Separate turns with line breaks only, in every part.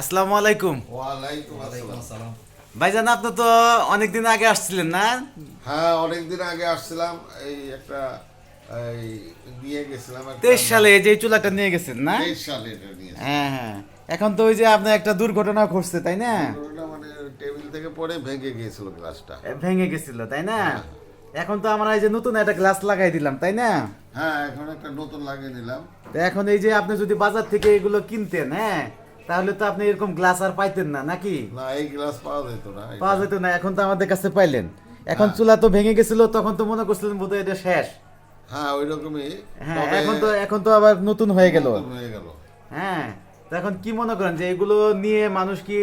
আসসালামু আলাইকুম।
আসসালাম।
ভাইজান আপনি তো অনেকদিন আগে আসছিলেন না?
হ্যাঁ অনেকদিন আগে আসছিলাম। এই একটা এই নিয়ে গেছিলাম
তেইশ সালে যে চুলাটা নিয়ে গেছেন না?
তেইশ সালে এটা নিয়ে
হ্যাঁ হ্যাঁ। এখন তো ওই যে আপনার একটা দুর্ঘটনা ঘটছে তাই না?
মানে টেবিল থেকে পড়ে ভেঙে গিয়েছিল গ্লাসটা।
ভেঙে গেছিল তাই না? এখন তো আমরা এই যে নতুন একটা গ্লাস লাগাই দিলাম তাই না?
হ্যাঁ এখন একটা নতুন লাগিয়ে নিলাম।
তো এখন এই যে আপনি যদি বাজার থেকে এগুলো কিনতেন হ্যাঁ তাহলে তো আপনি এরকম গ্লাস আর পাইতেন না নাকি?
না এই গ্লাস পাওয়া যেত না
পাওয়া যেত না এখন তো আমাদের কাছে পাইলেন। এখন চুলা তো ভেঙে গেছিল তখন তো মনে করছিলেন বোধহয় এটা শেষ।
হ্যাঁ ওই রকমই
হ্যাঁ এখন তো এখন তো আবার নতুন হয়ে গেল।
নতুন হয়ে গেল।
হ্যাঁ তো এখন কি মনে করেন যে এগুলো নিয়ে মানুষ কি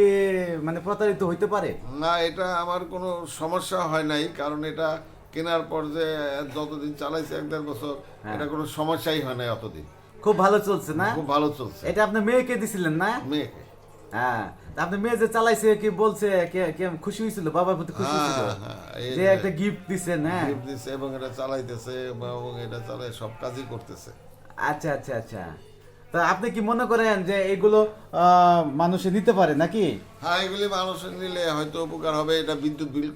মানে প্রতারিত হইতে পারে?
না এটা আমার কোনো সমস্যা হয় নাই কারণ এটা কেনার পর যে যতদিন চালাইছে এক দেড় বছর
হ্যাঁ।
এটা কোনো সমস্যাই হয় নাই অতদিন।
খুব ভালো চলছে না?
খুব ভালো চলছে।
এটা আপনি মেয়েকে দিছিলেন না?
মেয়েকে।
হ্যাঁ আপনি মেয়ে যে চালাইছে কি বলছে খুশি হয়েছিল বাবার প্রতি খুশি
হ্যাঁ,
হয়েছিল
হ্যাঁ,
যে
যে-
একটা গিফট দিছেন হ্যাঁ
gift দিচ্ছে এবং এটা চালাইতেছে এবং এটা চালাই সব কাজই করতেছে।
আচ্ছা আচ্ছা আচ্ছা। তা আপনি কি মনে করেন যে এগুলো আহ, মানুষে নিতে পারে নাকি?
হ্যাঁ এগুলি মানুষের নিলে হয়তো উপকার হবে এটা বিদ্যুৎ বিল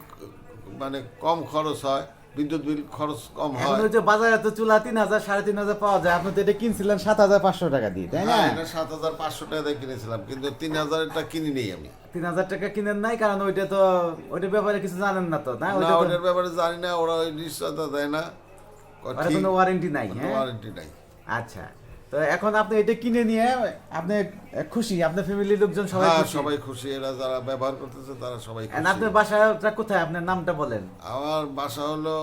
মানে কম খরচ হয়। বিদ্যুৎ বিল খরচ কম হয়।
এখন যে বাজারে তো চুলা তিন হাজার সাড়ে তিন হাজার পাওয়া যায়। আপনি তো এটা কিনছিলেন সাত হাজার পাঁচশো টাকা দিয়ে তাই না?
হ্যাঁ এটা সাত হাজার পাঁচশো টাকা দিয়ে কিনেছিলাম কিন্তু তিন হাজারটা কিনি নেই আমি।
তিন হাজার টাকা কিনেন নাই কারণ ওইটা তো ওইটার ব্যাপারে কিছু জানেন না তো না?
না
ওইটা
ব্যাপারে জানি না ওরা ওই নিশ্চয়তা দেয় না।
কোনো ওয়ারেন্টি নাই হ্যাঁ?
ওয়ারেন্টি নাই।
আচ্ছা। তো এখন আপনি এটা কিনে নিয়ে আপনি খুশি আপনার ফ্যামিলির লোকজন সবাই
হ্যাঁ
খুশি।
সবাই খুশি এরা যারা ব্যবহার করতেছে তারা সবাই খুশি।
আপনার বাসাটা কোথায়? আপনার নামটা বলেন।
আমার বাসা হলো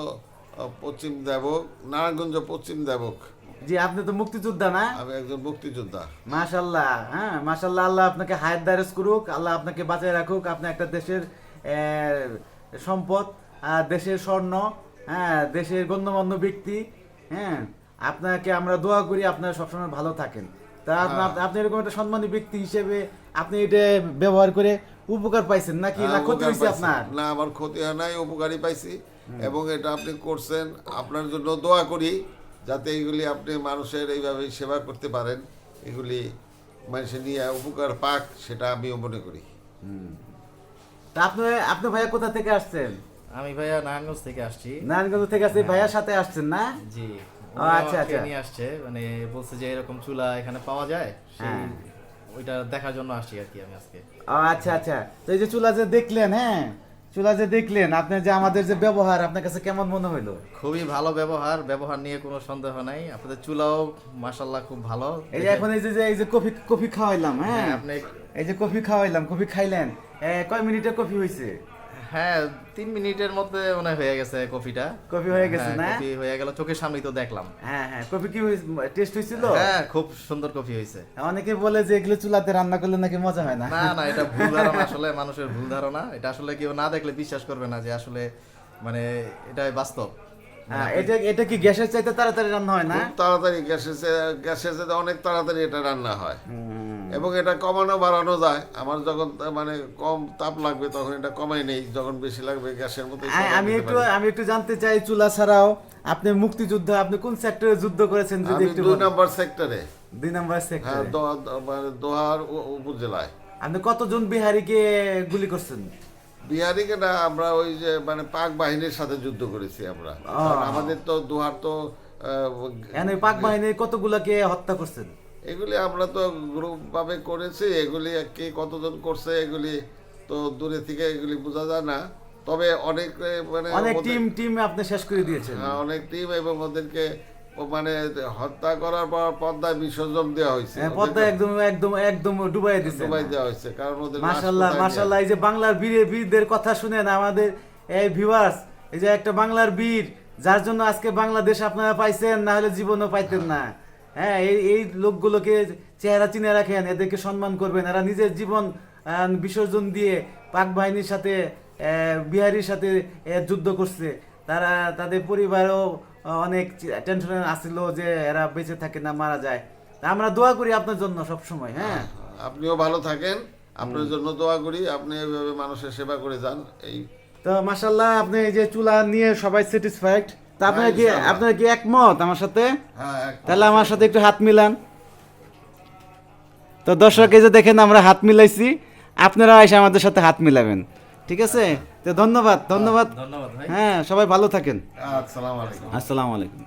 পশ্চিম দেবক নারায়ণগঞ্জ পশ্চিম দেবক।
জি আপনি তো মুক্তিযোদ্ধা না?
আমি একজন মুক্তিযোদ্ধা।
মাশাল্লাহ হ্যাঁ মাশাল্লাহ আল্লাহ আপনাকে হায়াত দারেজ করুক আল্লাহ আপনাকে বাঁচায় রাখুক। আপনি একটা দেশের সম্পদ দেশের স্বর্ণ হ্যাঁ দেশের গণ্যমান্য ব্যক্তি হ্যাঁ। আপনাকে আমরা দোয়া করি আপনারা সবসময় ভালো থাকেন। তা আপনি এরকম একটা সম্মানী ব্যক্তি হিসেবে আপনি এটা ব্যবহার করে উপকার পাইছেন নাকি? না
হ্যাঁ,
ক্ষতি হয়েছে আপনার?
না আমার ক্ষতি হয় নাই উপকারই পাইছি। এবং এটা আপনি করছেন আপনার জন্য দোয়া করি যাতে এগুলি আপনি মানুষের এইভাবে সেবা করতে পারেন। এগুলি মানুষের নিয়ে উপকার পাক সেটা আমিও মনে করি।
তা আপনি আপনি ভাইয়া কোথা থেকে আসছেন?
আমি ভাইয়া নারায়ণগঞ্জ থেকে আসছি।
নারায়ণগঞ্জ থেকে আসছি ভাইয়ার সাথে আসছেন না?
জি।
আচ্ছা, আচ্ছা।
নিয়ে আসছে মানে বলছে যে এরকম চুলা এখানে পাওয়া যায় সেই
হ্যাঁ।
ওইটা দেখার জন্য আসছি আর কি আমি আজকে।
আচ্ছা আচ্ছা। তো এই যে চুলা যে দেখলেন হ্যাঁ? চুলা যে দেখলেন আপনার যে আমাদের যে ব্যবহার আপনার কাছে কেমন মনে হইল?
খুবই ভালো ব্যবহার ব্যবহার নিয়ে কোনো সন্দেহ নাই। আপনাদের চুলাও মাশাল্লাহ খুব ভালো।
এই যে এখন এই যে এই যে কফি কফি খাওয়াইলাম হ্যাঁ?
হ্যাঁ, আপনি
এই যে কফি খাওয়াইলাম কফি খাইলেন কয় মিনিটের কফি হয়েছে
হ্যাঁ তিন মিনিটের মধ্যে মনে হয়ে গেছে কফিটা।
কফি হয়ে গেছে
হ্যাঁ,
না?
কফি হয়ে গেল চোখের সামনেই তো দেখলাম।
হ্যাঁ হ্যাঁ কফি কি টেস্ট হয়েছিল
হ্যাঁ খুব সুন্দর কফি হয়েছে
অনেকে বলে যে এগুলো চুলাতে রান্না করলে নাকি মজা হয় না।
না না এটা ভুল ধারণা আসলে মানুষের ভুল ধারণা। এটা আসলে কেউ না দেখলে বিশ্বাস করবে না যে আসলে মানে এটাই বাস্তব।
হ্যাঁ এটা এটা কি গ্যাসের চাইতে তাড়াতাড়ি রান্না হয় না?
তাড়াতাড়ি গ্যাসের গ্যাসের চাইতে অনেক তাড়াতাড়ি এটা রান্না হয়। এবং এটা কমানো বাড়ানো যায়। আমার যখন মানে কম তাপ লাগবে তখন এটা কমাই নেই। যখন বেশি লাগবে গ্যাসের মতো
আমি একটু আমি একটু জানতে চাই চুলা ছাড়াও আপনি মুক্তিযুদ্ধ আপনি কোন সেক্টরে যুদ্ধ করেছেন যদি একটু
দুই। নম্বর সেক্টরে
দুই নাম্বার
হ্যাঁ
সেক্টরে
মানে দোহার উপজেলায়।
আপনি কতজন বিহারিকে গুলি করছেন?
বিহারিকে না আমরা ওই যে মানে পাক বাহিনীর সাথে যুদ্ধ করেছি আমরা। আমাদের তো দোহার তো
পাক বাহিনীর কতগুলাকে হত্যা করছেন?
এগুলি আমরা তো গ্রুপ ভাবে করেছি এগুলি কে কতজন করছে এগুলি তো দূরে থেকে এগুলি বোঝা যায় না। তবে অনেক মানে
অনেক টিম টিম আপনি শেষ করে দিয়েছেন।
হ্যাঁ, অনেক টিম এবং ওদেরকে মানে হত্যা করার পর পদ্মায় বিসর্জন দেওয়া হয়েছে।
হ্যাঁ, পদ্মা একদম একদম একদম ডুবাই দিয়েছেন।
ডুবাই দেওয়া হয়েছে কারণ ওদের কোথায়
মাশাল্লাহ এই যে বাংলার বীরের বীরদের কথা শুনেন আমাদের এই ভিউয়ার্স এই যে একটা বাংলার বীর যার জন্য আজকে বাংলাদেশ আপনারা পাইছেন না হলে জীবনও পাইতেন না। হ্যাঁ এই এই লোকগুলোকে চেহারা চিনে রাখেন এদেরকে সম্মান করবেন। এরা নিজের জীবন বিসর্জন দিয়ে পাক বাহিনীর সাথে বিহারির সাথে যুদ্ধ করছে। তারা তাদের পরিবারও অনেক টেনশনে আসছিল যে এরা বেঁচে থাকে না মারা যায়। আমরা দোয়া করি আপনার জন্য সব সময় হ্যাঁ
আপনিও ভালো থাকেন। আপনার জন্য দোয়া করি আপনি এভাবে মানুষের সেবা করে যান এই
তো মাশাল্লাহ আপনি এই যে চুলা নিয়ে সবাই স্যাটিসফাইড তা আপনার কি। আপনার কি একমত আমার সাথে?
হ্যাঁ
তাহলে আমার সাথে একটু হাত মিলান। তো দর্শক এই যে দেখেন আমরা হাত মিলাইছি। আপনারা এসে আমাদের সাথে হাত মিলাবেন। ঠিক আছে? তো ধন্যবাদ ধন্যবাদ।
ধন্যবাদ
হ্যাঁ সবাই ভালো থাকেন।
আসসালামু আলাইকুম।
আসসালামু আলাইকুম।